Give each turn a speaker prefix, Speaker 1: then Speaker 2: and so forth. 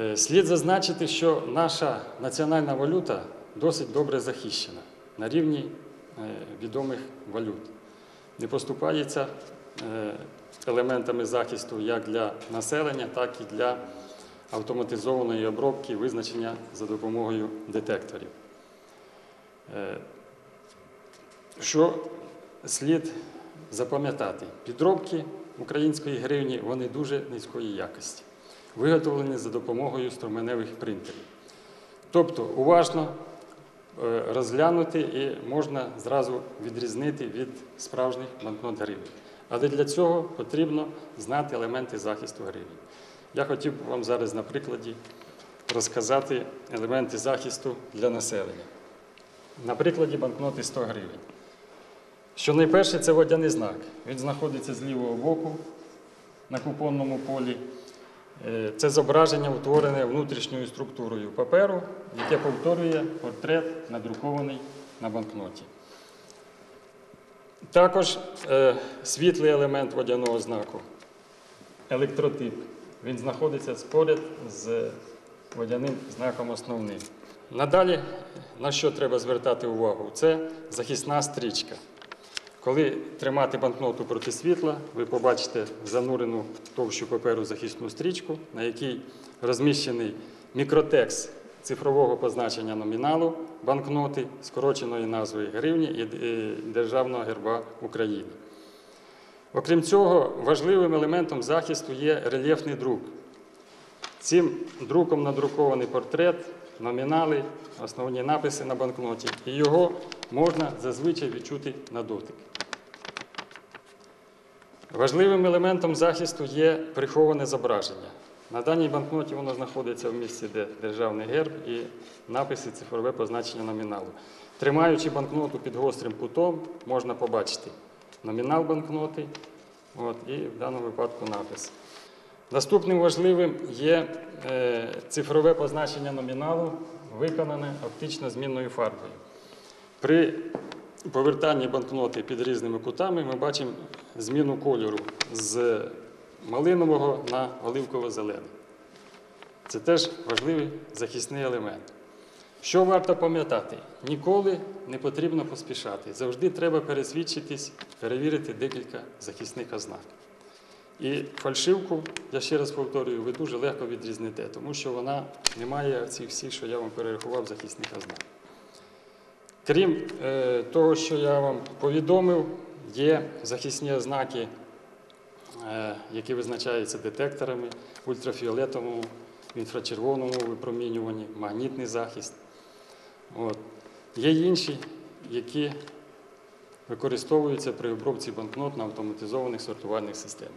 Speaker 1: Е, Слід зазначити, що наша національна валюта досить добре захищена на рівні е, відомих валют. Не поступається е, елементами захисту як для населення, так і для автоматизованої обробки визначення за допомогою детекторів. Що слід запам'ятати? Підробки української гривні вони дуже низької якості, виготовлені за допомогою струменевих принтерів. Тобто уважно е, розглянути і можна зразу відрізнити від справжніх банкнот гривень. Але для цього потрібно знати елементи захисту гривень. Я хотів би вам зараз на прикладі розказати елементи захисту для населення. На прикладі банкноти 100 гривень. Що найперше, це водяний знак. Він знаходиться з лівого боку на купонному полі. Е, Це зображення, утворене внутрішньою структурою паперу, яке повторює портрет, надрукований на банкноті. Також е, світлий елемент водяного знаку електротип. Він знаходиться поряд з водяним знаком основним. Надалі, на що треба звертати увагу, це захисна стрічка. Коли тримати банкноту проти світла, ви побачите занурену товщу паперу захисну стрічку, на якій розміщений мікротекст цифрового позначення номіналу банкноти, скороченої назви гривні і е, Державного герба України. Окрім цього, важливим елементом захисту є рельєфний друк. Цим друком надрукований портрет, номінали, основні написи на банкноті, і його можна зазвичай відчути на дотик. Важливим елементом захисту є приховане зображення. На даній банкноті воно знаходиться в місці, де державний герб і написи цифрове позначення номіналу. Тримаючи банкноту під гострим кутом, можна побачити номінал банкноти от, і в даному випадку напис. Наступним важливим є е, цифрове позначення номіналу, виконане оптично змінною фарбою. При повертанні банкноти під різними кутами ми бачимо зміну кольору з малинового на оливково-зелений. Це теж важливий захисний елемент. Що варто пам'ятати? Ніколи не потрібно поспішати. Завжди треба пересвідчитись, перевірити декілька захисних ознак. І фальшивку, я ще раз повторюю, ви дуже легко відрізните, тому що вона не має цих всіх, що я вам перерахував, захисних ознак. Крім е, того, що я вам повідомив, є захисні ознаки, е, які визначаються детекторами ультрафіолетовому, інфрачервоному випромінюванні, магнітний захист. От. Є інші, які використовуються при обробці банкнот на автоматизованих сортувальних системах.